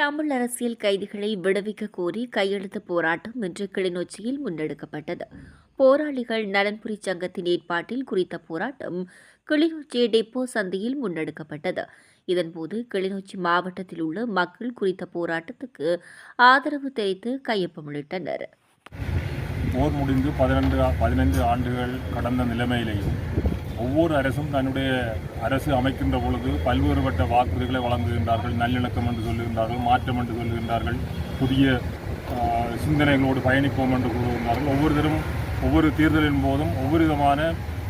தமிழ் அரசியல் கைதிகளை விடுவிக்க கோரி கையெழுத்து போராட்டம் இன்று கிளிநொச்சியில் முன்னெடுக்கப்பட்டது. போராளிகள் நலன்புரி சங்கத்தின் ஏற்பாட்டில் குறித்த போராட்டம் கிளிநொச்சி டெப்போ சந்தையில் முன்னெடுக்கப்பட்டது. இதன்போது கிளிநொச்சி மாவட்டத்தில் உள்ள மக்கள் குறித்த போராட்டத்துக்கு ஆதரவு தெரிவித்து கையொப்பமிட்டனர். போர் முடிந்து பதினெண்டு பதினைந்து ஆண்டுகள் கடந்த நிலைமையிலேயும் ஒவ்வொரு அரசும் தன்னுடைய அரசு அமைக்கின்ற பொழுது பல்வேறுபட்ட வாக்குறுதிகளை வழங்குகின்றார்கள் நல்லிணக்கம் என்று சொல்லுகின்றார்கள் மாற்றம் என்று சொல்லுகின்றார்கள் புதிய சிந்தனைகளோடு பயணிப்போம் என்று கூறுகின்றார்கள். ஒவ்வொருத்தரும் ஒவ்வொரு தேர்தலின் போதும் ஒவ்வொரு விதமான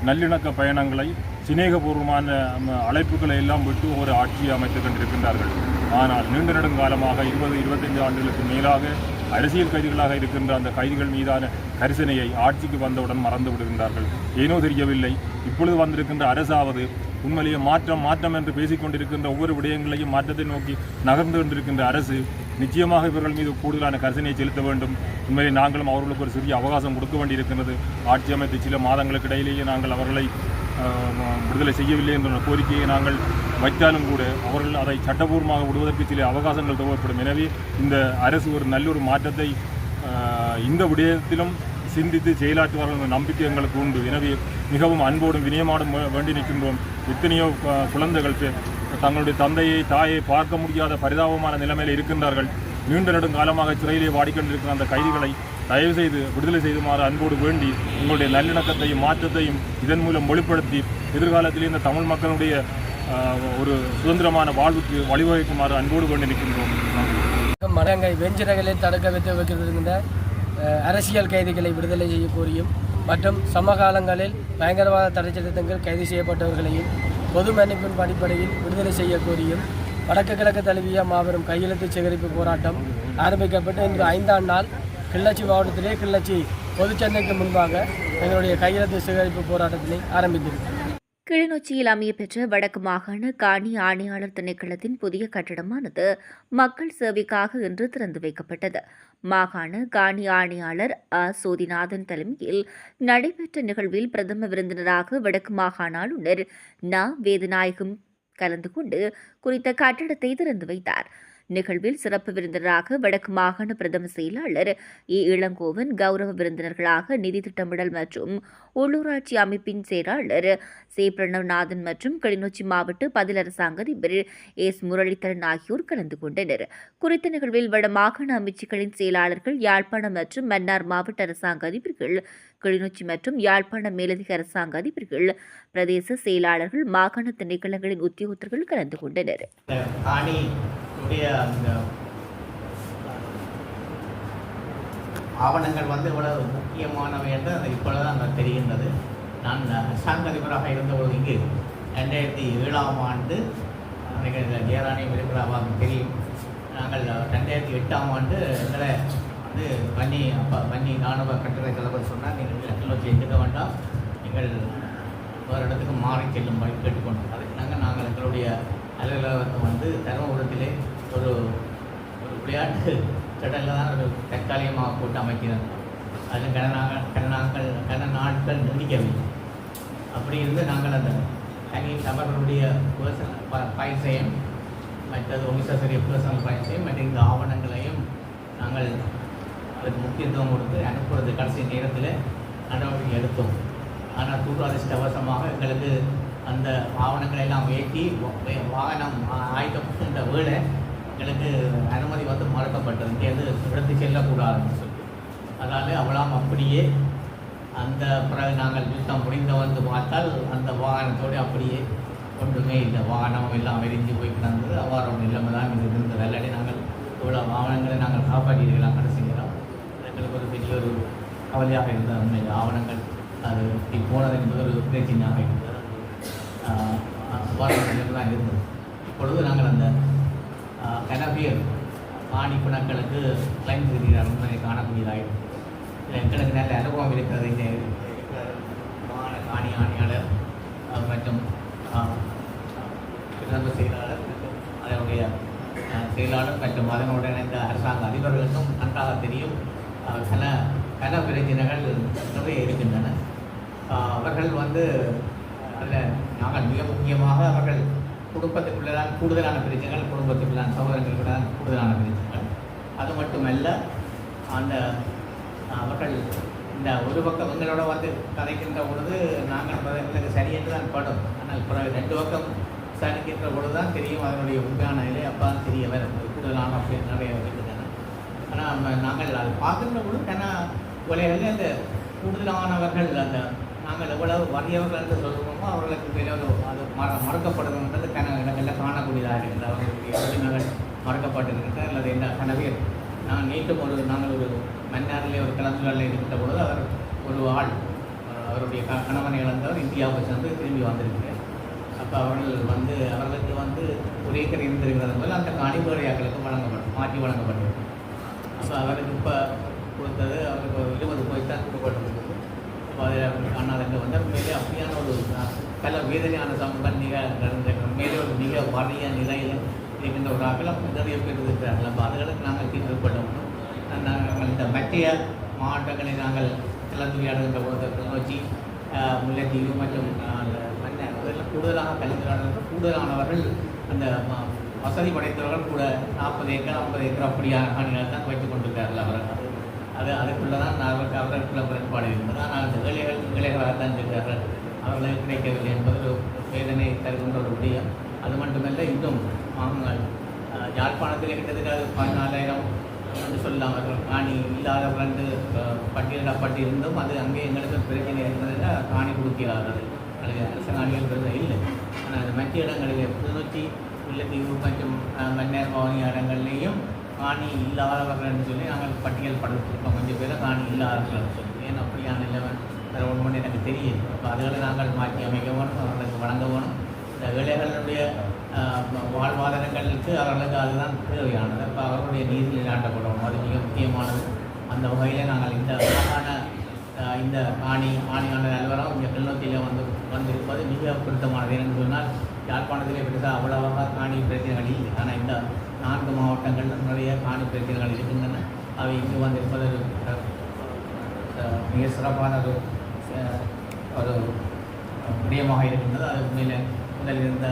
நல்லிணக்க பயணங்களை சிநேகபூர்வமான அழைப்புகளை எல்லாம் விட்டு ஒரு ஆட்சியை அமைத்துக் கொண்டிருக்கின்றார்கள். ஆனால் நீண்ட நெடுங்காலமாக இருபது இருபத்தைந்து ஆண்டுகளுக்கு மேலாக அரசியல் கைதிகளாக இருக்கின்ற அந்த கைதிகள் மீதான கரிசனையை ஆட்சிக்கு வந்தவுடன் மறந்து விடுகின்றார்கள் ஏனோ தெரியவில்லை இப்பொழுது வந்திருக்கின்ற அரசாவது உண்மையிலேயே மாற்றம் மாற்றம் என்று பேசிக்கொண்டிருக்கின்ற ஒவ்வொரு விடயங்களையும் மாற்றத்தை நோக்கி நகர்ந்து கொண்டிருக்கின்ற அரசு நிச்சயமாக இவர்கள் மீது கூடுதலான கரிசனையை செலுத்த வேண்டும். உண்மையிலே நாங்களும் அவர்களுக்கு ஒரு சிறிய அவகாசம் கொடுக்க வேண்டியிருக்கின்றது. ஆட்சி அமைத்து சில மாதங்களுக்கு இடையிலேயே நாங்கள் அவர்களை விடுதலை செய்யவில்லை என்ற கோரிக்கையை நாங்கள் வைத்தாலும் கூட அவர்கள் அதை சட்டபூர்வமாக விடுவதற்கு சில அவகாசங்கள் தேவைப்படும். எனவே இந்த அரசு ஒரு நல்ல ஒரு மாற்றத்தை இந்த விடயத்திலும் சிந்தித்து செயலாற்றுவார்கள் என்ற நம்பிக்கை எங்களுக்கு உண்டு. எனவே மிகவும் அன்போடும் வினயமாடும் வேண்டி நிற்கின்றோம். எத்தனையோ குழந்தைகள் தங்களுடைய தந்தையை தாயை பார்க்க முடியாத பரிதாபமான நிலைமையில் இருக்கின்றார்கள். நீண்ட நெடுங்காலமாக சிறையிலே வாடிக்கொண்டிருக்கிற அந்த கைதிகளை தயவு செய்து விடுதலை செய்துமாறு அன்போடு வேண்டி உங்களுடைய நல்லிணக்கத்தையும் மாற்றத்தையும் இதன் மூலம் வெளிப்படுத்தி எதிர்காலத்தில் இந்த தமிழ் மக்களுடைய ஒரு சுதந்திரமான வாழ்வுக்கு வழிவகுக்குமாறு அன்போடு வேண்டி நிற்கின்றோம். நன்றி மரங்கள் வெஞ்சிரங்களை தடுக்க வைத்து வைக்கிறது அரசியல் கைதிகளை விடுதலை செய்ய கோரியும் மற்றும் சமகாலங்களில் பயங்கரவாத தடை சட்டங்கள் கைது செய்யப்பட்டவர்களையும் பொது மன்னிப்பின் அடிப்படையில் விடுதலை செய்ய கோரியும் வடக்கு கிழக்கு தழுவிய மாபெரும் கையெழுத்து சேகரிப்பு போராட்டம் ஆரம்பிக்கப்பட்டு இன்று ஐந்தாம் நாள் கிள்ளச்சி மாவட்டத்திலே கிள்ளச்சி பொதுச்சந்தைக்கு முன்பாக எங்களுடைய கையெழுத்து சேகரிப்பு போராட்டத்தினை ஆரம்பித்திருக்கிறோம். கிளிநொச்சியில் அமையப்பெற்ற வடக்கு மாகாண காணி ஆணையாளர் திணைக்களத்தின் புதிய கட்டிடமானது மக்கள் சேவைக்காக இன்று திறந்து வைக்கப்பட்டது. மாகாண காணி ஆணையாளர் அ. சோதிநாதன் தலைமையில் நடைபெற்ற நிகழ்வில் பிரதம விருந்தினராக வடக்கு மாகாண ஆளுநர் ந. வேதநாயகம் கலந்து கொண்டு குறித்த கட்டிடத்தை திறந்து வைத்தார். நிகழ்வில் சிறப்பு விருந்தினராக வடக்கு மாகாண பிரதம செயலாளர் ஏ. இளங்கோவன் கௌரவ விருந்தினர்களாக நிதி திட்டமிடல் மற்றும் உள்ளூராட்சி அமைப்பின் செயலாளர் சே. பிரணவ்நாதன் மற்றும் கிளிநொச்சி மாவட்ட பதில் அரசாங்க அதிபர் எஸ். முரளிதரன் ஆகியோர் கலந்து கொண்டனர். குறித்த நிகழ்வில் வட மாகாண அமைச்சுக்களின் செயலாளர்கள் யாழ்ப்பாணம் மற்றும் மன்னார் மாவட்ட அரசாங்க அதிபர்கள் கிளிநொச்சி மற்றும் யாழ்ப்பாண மேலதிக அரசாங்க அதிபர்கள் பிரதேச செயலாளர்கள் மாகாண திணைக்களங்களின் உத்தியோகத்தர்கள் கலந்து கொண்டனர். இந்த அந்த ஆவணங்கள் வந்து இவ்வளவு முக்கியமானவை என்று அது இப்பொழுது அங்கே தெரிகின்றது. நான் அரசாங்க அதிபராக இருந்தபோது இங்கு ரெண்டாயிரத்தி ஏழாம் ஆண்டு நினைக்கிறேன் ஜெயராணியம் இருக்கிறாவாங்க தெரியும். நாங்கள் ரெண்டாயிரத்தி எட்டாம் ஆண்டு எங்களை வந்து பன்னி அப்போ பன்னி ராணுவ கட்டளை தலைவர் சொன்னால் நீங்கள் இடத்தில் வச்சு எடுக்க வேண்டாம். நீங்கள் ஒரு இடத்துக்கு மாறி செல்லும்படி கேட்டுக்கொண்டோம் அதுக்கு நாங்கள் நாங்கள் எங்களுடைய அலுவலகத்தை வந்து தருமபுரத்திலே ஒரு ஒரு விளையாட்டு திடலில் தான் ஒரு தற்காலிகமாக போட்டு அமைக்கிறாங்க அதில் கடனாக கடனாக்கள் கன நாட்கள் கன நீடிக்கவில்லை. அப்படி இருந்து நாங்கள் அந்த தனி நபர்களுடைய பர்சனல் பயசையும் மற்றது ஒமிசாசரிய பர்சனல் பயசையும் மற்ற இந்த ஆவணங்களையும் நாங்கள் அதுக்கு முக்கியத்துவம் கொடுத்து அனுப்புறது கடைசி நேரத்தில் நடவடிக்கை எடுத்தோம். ஆனால் துரதிருஷ்டவசமாக எங்களுக்கு அந்த ஆவணங்களை எல்லாம் ஏற்றி வாகனம் ஆயுதப்பட்ட வேலை எனக்கு அனுமதி வந்து மறுக்கப்பட்டது இங்கேருந்து எடுத்து செல்லக்கூடாதுன்னு சொல்லி அதனால் அவளாம் அப்படியே அந்த பிறகு நாங்கள் யுத்தம் முடிந்த வந்து பார்த்தால் அந்த வாகனத்தோடு அப்படியே ஒன்றுமே இல்லை. வாகனம் எல்லாம் வெறிஞ்சு போய் கிடந்தது அவ்வாறு ஒரு தான் இது இருந்தது வெள்ளடி நாங்கள் இவ்வளோ வாகனங்களை நாங்கள் காப்பாற்றியிருக்கலாம் கடைசிக்கிறோம் எங்களுக்கு ஒரு பெரிய ஒரு கவலையாக இருந்தது. உண்மையில் ஆவணங்கள் அது இப்படி போனது என்பது ஒரு பிரச்சனையாக இருந்தது. அவ்வாறு தான் இருந்தது. இப்பொழுது நாங்கள் அந்த ஆஹ் கனபியர் ஆணி கிளைம் செய்கிறார் என்பதை காணக்கூடியதாயிடும் இதில் எங்களுக்கு நல்ல அனுபவம் இருக்கிறது இந்த காணி ஆணையாளர் மற்றும் ஆஹ் செயலாளர் அதனுடைய செயலாளர் மற்றும் அதனுடன் இணைந்த அரசாங்க அதிபர்களுக்கும் நன்றாக தெரியும். சில கன கன பிரச்சனைகள் நிறைய இருக்கின்றன. அவர்கள் வந்து அதில் நாங்கள் மிக முக்கியமாக அவர்கள் குடும்பத்துக்குள்ளதான் கூடுதலான பிரச்சனைகள் குடும்பத்துக்குள்ளான சகோதரங்களுக்குள்ள கூடுதலான பிரச்சனைகள் அது மட்டுமல்ல அந்த அவர்கள் இந்த ஒரு பக்கம் எங்களோட வந்து கதைக்கின்ற பொழுது நாங்கள் எங்களுக்கு சரி என்று தான் படும். ஆனால் பிறகு ரெண்டு பக்கம் சரிக்கின்ற பொழுது தான் தெரியும் அதனுடைய உண்மையான நிலை. அப்போ தான் தெரிய வரும் கூடுதலான அப்படின்னு நிறைய இருக்கின்றன ஆனால் நாங்கள் அதை பார்க்கின்ற பொழுது ஏன்னா உலகில் அந்த கூடுதலானவர்கள் அந்த நாங்கள் எவ்வளவு வறியவர்களுக்கு சொல்கிறோமோ அவர்களுக்கு பெரிய ஒரு அது மற மறக்கப்படுதுன்றது கன இடங்களில் காணக்கூடியதாக இருக்கிறது. அவர்களுடைய உரிமைகள் மறக்கப்பட்டிருக்கின்றன அல்லது என்ன கனவே நான் நேற்றும் ஒரு நாங்கள் ஒரு மன்னாரிலே ஒரு கலந்துரையில் இருக்கின்ற பொழுது அவர் ஒரு ஆள் அவருடைய க கணவனை இழந்தவர் இந்தியாவுக்கு சென்று திரும்பி வந்திருக்கிறார். அப்போ அவர்கள் வந்து அவர்களுக்கு வந்து ஒரு ஏக்கர் இருந்திருக்கிறது போல அந்த காணிபுரையாக்களுக்கு வழங்கப்படும் மாற்றி வழங்கப்பட்டிருக்கு. அப்போ அவருக்கு இப்போ கொடுத்தது அவருக்கு ஒரு இருபது போய் தான் கொடுக்கப்பட்டிருக்குது அண்ணாதங்க வந்து மேலே அப்படியான ஒரு பல வேதனையான சம்பவம் மிக மேலே ஒரு மிக வறிய நிலையில் இருக்கின்ற ஒரு நிறைய பேர் இருக்கிறார்கள். அப்போ அதுகளுக்கு நாங்கள் தீர்வு பண்ணணும் நாங்கள் இந்த மத்திய மாவட்டங்களை நாங்கள் கலந்துரையாடுகின்ற பொழுது கிளிநொச்சி அஹ், முல்லைத்தீவு மற்றும் அந்த கூடுதலாக கலந்துரையாடுகின்ற கூடுதலானவர்கள் அந்த ம- வசதி படைத்தவர்கள் கூட நாற்பது ஏக்கர் ஐம்பது ஏக்கர் அப்படியான காணிகளை தான் வைத்துக் கொண்டிருக்கிறார்கள் அவர்கள். அது அதுக்குள்ளே தான் அவருக்கு அவர்களுக்குள்ள முரண்பாடு இருந்தது. ஆனால் அந்த ஏழைகள் ஏழைகளாக இருக்கிறார்கள். அவர்களுக்கு கிடைக்கவில்லை என்பது ஒரு வேதனை தருகின்ற ஒரு விடயம். அது மட்டுமல்ல இன்னும் மாமங்கள் யாழ்ப்பாணத்தில் கிட்டத்தட்ட அது பதினாலாயிரம் என்று சொல்லலாம். அவர்கள் காணி இல்லாதவர்கள் என்று அஹ், பட்டியலிடப்பட்டிருந்தும் அது அங்கே எங்களுக்கு பிரச்சனை இருந்ததில் காணி கொடுக்கிறார்கள் அல்லது அரசு காணிகள் பெருமை இல்லை. ஆனால் அது மற்ற இடங்களில் புதுநூற்றி முல்லைத்தீவு மற்றும் மன்னர் பவனி இடங்கள்லேயும் காணி இல்லாதவர்கள்னு சொல்லி நாங்கள் பட்டியல் படுத்திருக்கோம். கொஞ்சம் பேர் காணி இல்லாதவர்கள்னு சொல்லி. ஏன் அப்படியான இல்லவன் வேறு ஒன்று எனக்கு தெரியும் அப்போ அதுகளை நாங்கள் மாற்றி அமைக்க வேணும் அவர்களுக்கு வழங்க வேணும் இந்த ஏழைகளுடைய வாழ்வாதாரங்களுக்கு அவர்களுக்கு அதுதான் தேவையானது. அப்போ அவர்களுடைய நீதி நிலைநாட்டப்படணும் அது மிக முக்கியமானது. அந்த வகையில் நாங்கள் இந்த மாகாண இந்த ஆணி ஆணையாளர் அலுவலகம் இங்கே கிளிநொச்சியில் வந்து வந்திருப்பது மிக பொருத்தமானது. என்று சொன்னால் யாழ்ப்பாணத்திலே பெருசாக அவ்வளவாக காணி பிரச்சனைகள் இல்லை. ஆனால் இந்த நான்கு மாவட்டங்கள் நிறைய காணி பிரச்சனைகள் இருக்கின்றன. அவை இங்கு வந்திருப்பது மிக சிறப்பான ஒரு ஒரு விடயமாக இருக்கின்றது. அது உண்மையில் முதலில் இருந்த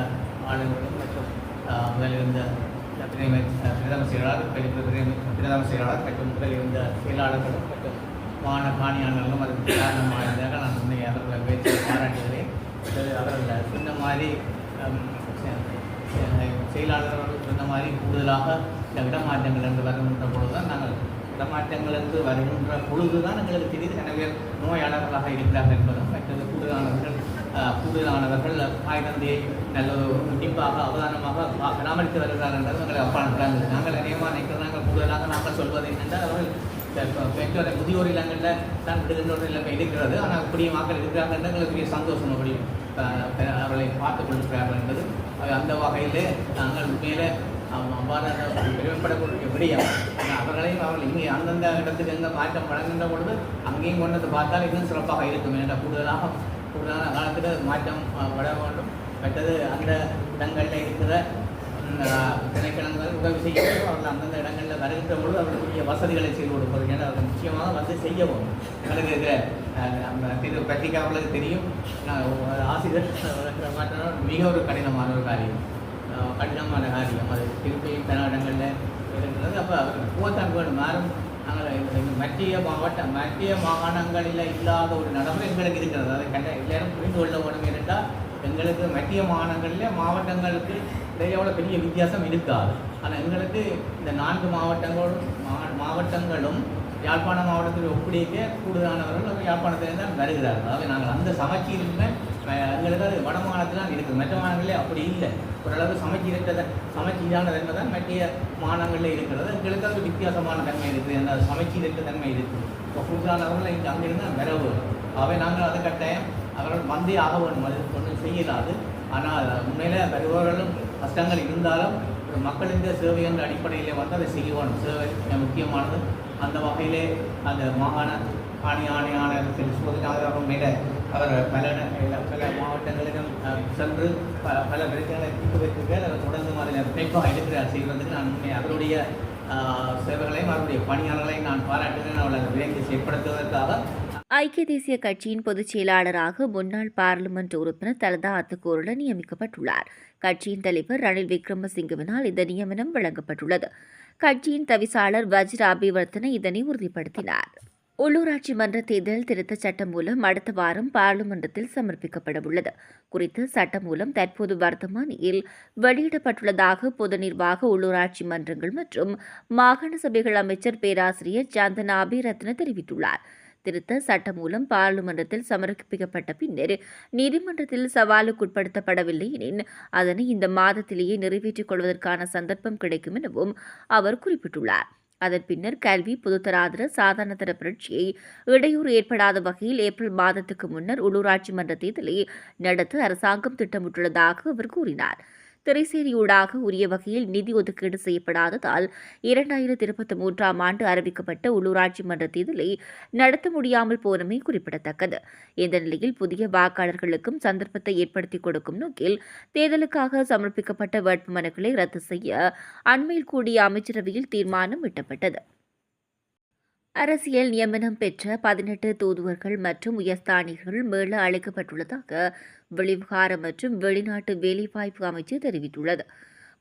ஆளுநர்கள் மற்றும் அஹ், முதலில் இருந்த பிரதம பிரதம செயலாளர் பிரதம செயலாளர் மற்றும் முதலில் இருந்த செயலாளர்களும் மற்றும் மாண காணியாளர்களும் அதுக்கு காரணமாக இருந்தார்கள் நான் உண்மை அவர்களை பேச்சு பாராட்டுகிறேன். அவர்கள் சொன்ன மாதிரி செயலாளர் அவர்கள் சொன்ன மாதிரி கூடுதலாக இந்த இடமாற்றங்கள் என்று வருகின்ற பொழுது தான் நாங்கள் இடமாற்றங்கள் என்று வருகின்ற பொழுது தான் எங்களுக்கு தெரியுது எனவே நோயாளர்களாக இருக்கிறார்கள் என்பதும் மற்றது கூடுதலானவர்கள் கூடுதலானவர்கள் ஆயுதந்தையை நல்ல ஒரு உன்னிப்பாக அவதானமாக பராமரித்து வருகிறார்கள் என்பது எங்களை அப்பாடுகிறார்கள் நாங்கள் அதிகமாக நினைக்கிறது நாங்கள் கூடுதலாக நாங்கள் சொல்வது என்னென்றால் அவர்கள் பெற்றோரை பெ- முதியோர் இல்லங்களில் தான் விடுகின்ற ஒரு நிலைமை இருக்கிறது. ஆனால் அப்படியே மக்கள் இருக்கிறார்கள் என்று எங்களுக்கு பெரிய சந்தோஷம் அப்படி அவர்களை பார்த்துக் கொண்டிருக்கிறார்கள் என்பது அந்த வகையிலே நாங்கள் உண்மையிலே அவ்வாறான பெருமைப்படக்கூடிய விடயம். அவர்களையும் அவர்கள் இங்கே அந்தந்த இடத்துக்கு எங்கே மாற்றம் வழங்குகின்ற பொழுது அங்கேயும் கொண்டு வந்து பார்த்தால் இன்னும் சிறப்பாக இருக்கும். என்ற கூடுதலாக கூடுதலான காலத்தில் மாற்றம் வர வேண்டும். மற்றது அந்த இடங்களில் இருக்கிற ம், அஹ், திணைக்களங்கள் உதவி அவர்கள் அந்தந்த இடங்களில் வருகின்ற பொழுது அவர்களுக்குரிய வசதிகளை செய்து கொடுப்பது. ஏன்னா அவர்கள் முக்கியமாக வந்து செய்யவும். எங்களுக்கு இருக்கிற அஹ், நம்ம திரு தெரியும். நான் ஆசிரியர் மாற்றம் மிக ஒரு கடினமான ஒரு காரியம். கடினமான காரியம். அது திருப்பி தன இடங்களில் இருக்கிறது. அப்போ அவர்கள் போத்தான் வேணும் நாங்கள் மத்திய மாவட்ட மத்திய மாகாணங்களில் இல்லாத ஒரு நடைமுறை எங்களுக்கு இருக்கிறது. அதை கண்ட எல்லாரும் புரிந்து கொள்ள வேண்டும் என்றால் எங்களுக்கு மத்திய மாநிலங்களில் மாவட்டங்களுக்கு இடையே பெரிய வித்தியாசம் இருக்காது. ஆனால் எங்களுக்கு இந்த நான்கு மாவட்டங்களும் மா- மாவட்டங்களும் யாழ்ப்பாண மாவட்டத்தில் ஒப்பிடிக்க கூடுதலானவர்கள் யாழ்ப்பாணத்தில் தான் வருகிறார்கள். அதாவது நாங்கள் அந்த சமச்சீரின்மை எங்களுக்கு அது வட மாநிலத்தில் தான் இருக்குது. மற்ற மாநிலங்களே அப்படி இல்லை. ஓரளவு சமச்சீரற்ற சமச்சீரான தன்மை தான் மத்திய மாநிலங்களில் இருக்கிறது. எங்களுக்கு அது வித்தியாசமான தன்மை இருக்குது. அந்த சமச்சீரற்ற தன்மை இருக்குது. இப்போ கூடுதலானவர்கள் இங்கே அங்கிருந்து வரவு. அவை நாங்கள் அதை கட்டாயம் அவர்கள் வந்தே ஆக வேண்டும் அது ஒன்றும் செய்யலாது. ஆனால் உண்மையில் வருபவர்களும் கஷ்டங்கள் இருந்தாலும் ஒரு மக்களின் சேவை என்ற அடிப்படையில் வந்து அதை செய்ய வேண்டும் சேவை முக்கியமானது. அந்த வகையிலே அந்த மாகாண ஆணி ஆணையாளர் திரு சோதனாளர் மேலே அவர் பல பல மாவட்டங்களிலும் சென்று ப பல பிரச்சனைகளை தீர்த்து வைத்திருக்கார் அவர் தொடர்ந்து அதில் பிணைப்பாக இருக்கிறார் செய்வதற்கு நான் உண்மை அவருடைய சேவைகளையும் அவருடைய பணியாளர்களையும் நான் பாராட்டுகிறேன். அவளை விரைந்து செயற்படுத்துவதற்காக ஐக்கிய தேசிய கட்சியின் பொதுச் செயலாளராக முன்னாள் பாராளுமன்ற உறுப்பினர் தலதா அத்துக்கூருடன் நியமிக்கப்பட்டுள்ளார். கட்சியின் தலைவர் ரணில் விக்ரமசிங்கவினால் இந்த நியமனம் வழங்கப்பட்டுள்ளது. கட்சியின் தவிசாளர் வஜ்ர அபிவர்த்தன இதனை உறுதிப்படுத்தினார். உள்ளூராட்சி மன்ற தேர்தல் திருத்த சட்டம் மூலம் அடுத்த வாரம் பாராளுமன்றத்தில் சமர்ப்பிக்கப்பட உள்ளது குறித்து சட்டம் மூலம் தற்போது வர்த்தமானியில் வெளியிடப்பட்டுள்ளதாக பொது நிர்வாக உள்ளூராட்சி மன்றங்கள் மற்றும் மாகாண சபைகள் அமைச்சர் பேராசிரியர் சந்தனா அபிரத்ன தெரிவித்துள்ளார். திருத்த சட்டம் மூலம் பாராளுமன்றத்தில் சமர்ப்பிக்கப்பட்ட பின்னர் நீதிமன்றத்தில் சவாலுக்குட்படுத்தப்படவில்லை எனின் அதனை இந்த மாதத்திலேயே நிறைவேற்றிக் கொள்வதற்கான சந்தர்ப்பம் கிடைக்கும் எனவும் அவர் குறிப்பிட்டுள்ளார். அதன் பின்னர் கல்வி பொதுத்தராதர சாதாரணதர புரட்சியை இடையூறு ஏற்படாத வகையில் ஏப்ரல் மாதத்துக்கு முன்னர் உள்ளூராட்சி மன்ற தேர்தலை நடத்த அரசாங்கம் திட்டமிட்டுள்ளதாக அவர் கூறினார். திரைசேரியூடாக உரிய வகையில் நிதி ஒதுக்கீடு செய்யப்படாததால் இரண்டாயிரத்தி இருபத்தி மூன்றாம் ஆண்டு அறிவிக்கப்பட்ட உள்ளூராட்சி மன்ற தேர்தலை நடத்த முடியாமல் போனமை குறிப்பிடத்தக்கது. இந்த நிலையில் புதிய வாக்காளர்களுக்கும் சந்தர்ப்பத்தை ஏற்படுத்திக் கொடுக்கும் நோக்கில் தேர்தலுக்காக சமர்ப்பிக்கப்பட்ட வேட்புமனுக்களை ரத்து செய்ய அண்மையில் கூடிய அமைச்சரவையில் தீர்மானம் எட்டப்பட்டது. அரசியல் நியமனம் பெற்ற பதினெட்டு தூதுவர்கள் மற்றும் உயர்ஸ்தானிகள் மேல அழைக்கப்பட்டுள்ளதாக வெளிவிவகார மற்றும் வெளிநாட்டு வேலைவாய்ப்பு அமைச்சு தெரிவித்துள்ளது.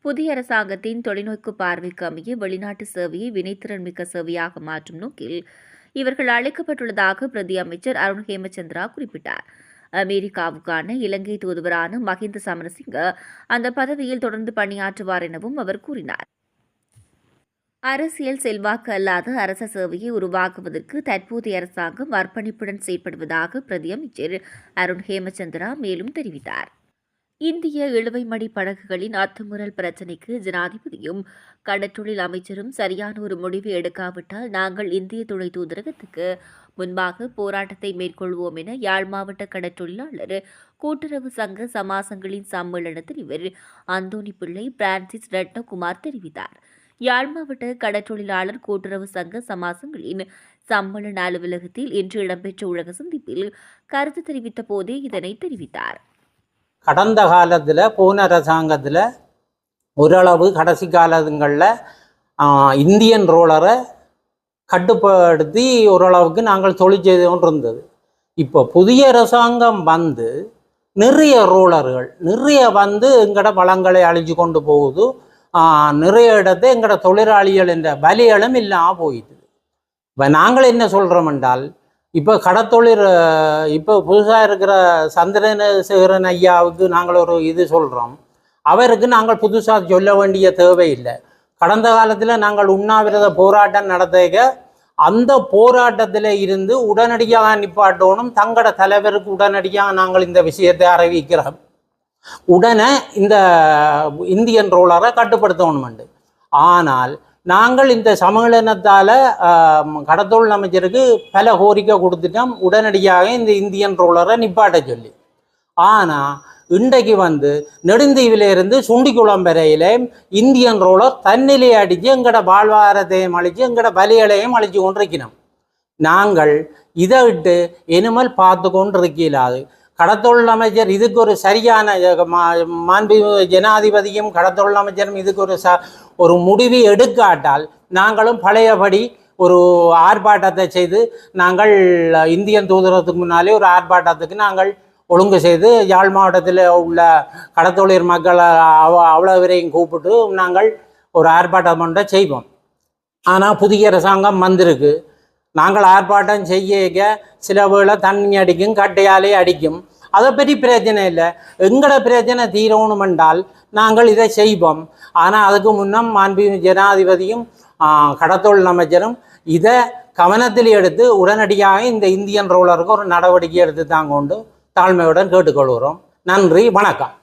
புதிய அரசாங்கத்தின் தொலைநோக்கு பார்வைக்கு அமைய வெளிநாட்டு சேவையை வினைத்திறன் மிக்க சேவையாக மாற்றும் நோக்கில் இவர்கள் அழைக்கப்பட்டுள்ளதாக பிரதி அமைச்சர் அருண் ஹேமச்சந்திரா குறிப்பிட்டார். அமெரிக்காவுக்கான இலங்கை தூதுவரான மஹிந்த சமரசிங்க அந்த பதவியில் தொடர்ந்து பணியாற்றுவார் எனவும் அவர் கூறினார். அரசியல் செல்வாக்கு அல்லாத அரச சேவையை உருவாக்குவதற்கு தற்போதைய அரசாங்கம் அர்ப்பணிப்புடன் செயற்படுவதாக பிரதியமைச்சர் அருண் ஹேமச்சந்திரா மேலும் தெரிவித்தார். இந்திய இழுவைமடி படகுகளின் அத்துமுறல் பிரச்சினைக்கு ஜனாதிபதியும் கடற்றொழில் அமைச்சரும் சரியான ஒரு முடிவை எடுக்காவிட்டால் நாங்கள் இந்திய துணை தூதரகத்துக்கு முன்பாக போராட்டத்தை மேற்கொள்வோம் என யாழ் மாவட்ட கடற்றொழிலாளர் கூட்டுறவு சங்க சமாசங்களின் சம்மேளனத்தில் இவர் அந்தோணி பிள்ளை பிரான்சிஸ் ரட்னகுமார் தெரிவித்தார். யாழ் மாவட்ட கடற்றொழிலாளர் கூட்டுறவு சங்க சமாசங்களின் சம்மேளன அலுவலகத்தில் இன்று இடம்பெற்ற உலக சந்திப்பில் கருத்து தெரிவித்த போதே இதனை தெரிவித்தார். கடந்த காலத்தில் போன அரசாங்கத்தில் ஓரளவு கடைசி காலங்களில் இந்தியன் ரோலரை கட்டுப்படுத்தி ஓரளவுக்கு நாங்கள் தொழில் செய்து கொண்டிருந்தது. இப்போ புதிய அரசாங்கம் வந்து நிறைய ரோலர்கள் நிறைய வந்து எங்கட வளங்களை அழிஞ்சு கொண்டு போகுது. நிறைய இடத்தை எங்களோட தொழிலாளிகள் என்ற பலிகளும் இல்லாமல் போயிடுது இப்போ நாங்கள் என்ன சொல்கிறோம் என்றால் இப்போ கடத்தொழில் இப்போ புதுசாக இருக்கிற சந்திரசேகரன் ஐயாவுக்கு நாங்கள் ஒரு இது சொல்கிறோம் அவருக்கு நாங்கள் புதுசாக சொல்ல வேண்டிய தேவையில்லை கடந்த காலத்தில் நாங்கள் உண்ணாவிரத போராட்டம் நடத்திக்க அந்த போராட்டத்தில் இருந்து உடனடியாக நிப்பாட்டோனும் தங்கட தலைவருக்கு உடனடியாக நாங்கள் இந்த விஷயத்தை அறிவிக்கிறோம். உடனே இந்த இந்தியன் ரோலரை கட்டுப்படுத்தணுமெண்டு. ஆனால் நாங்கள் இந்த சம்மேளனத்தால் கடத்தொழில் அமைச்சருக்கு பல கோரிக்கை கொடுத்துட்டோம். உடனடியாக இந்த இந்தியன் ரோலரை நிப்பாட்ட சொல்லி. ஆனால் இன்றைக்கு வந்து நெடுந்தீவிலிருந்து சுண்டிக்குளம் வரையிலே இந்தியன் ரோலர் தன்னிலை அடித்து எங்களோட வாழ்வாதாரத்தையும் அழித்து எங்களோட பலிகளையும் அழித்து கொண்டிருக்கணும் நாங்கள் இதை விட்டு இனிமேல் பார்த்து கொண்டிருக்கலாது. கடத்தொழில் அமைச்சர் இதுக்கு ஒரு சரியான மா- மாண்பு ஜனாதிபதியும் கடத்தொழில் அமைச்சரும் இதுக்கு ஒரு ச ஒரு முடிவு எடுக்காட்டால் நாங்களும் பழையபடி ஒரு ஆர்ப்பாட்டத்தை செய்து நாங்கள் இந்தியன் தூதரத்துக்கு முன்னாலே ஒரு ஆர்ப்பாட்டத்துக்கு நாங்கள் ஒழுங்கு செய்து யாழ் மாவட்டத்தில் உள்ள கடத்தொழில் மக்கள் அவ அவ்வளோ வரையும் கூப்பிட்டு நாங்கள் ஒரு ஆர்ப்பாட்டம் பண்ண செய்வோம். ஆனால் புதிய அரசாங்கம் வந்திருக்கு. நாங்கள் ஆர்ப்பாட்டம் செய்ய சில வேளை தண்ணி அடிக்கும் கட்டையாலே அடிக்கும். அதை பற்றி பிரச்சனை இல்லை. எங்களோட பிரச்சனை தீரணும் என்றால் நாங்கள் இதை செய்வோம். ஆனால் அதுக்கு முன்னம் மாண்பு ஜனாதிபதியும் கடத்தொழில் அமைச்சரும் இதை கவனத்தில் எடுத்து உடனடியாக இந்த இந்தியன் ரோலருக்கு ஒரு நடவடிக்கை எடுத்து தாங்க கொண்டு தாழ்மையுடன் கேட்டுக்கொள்கிறோம். நன்றி வணக்கம்.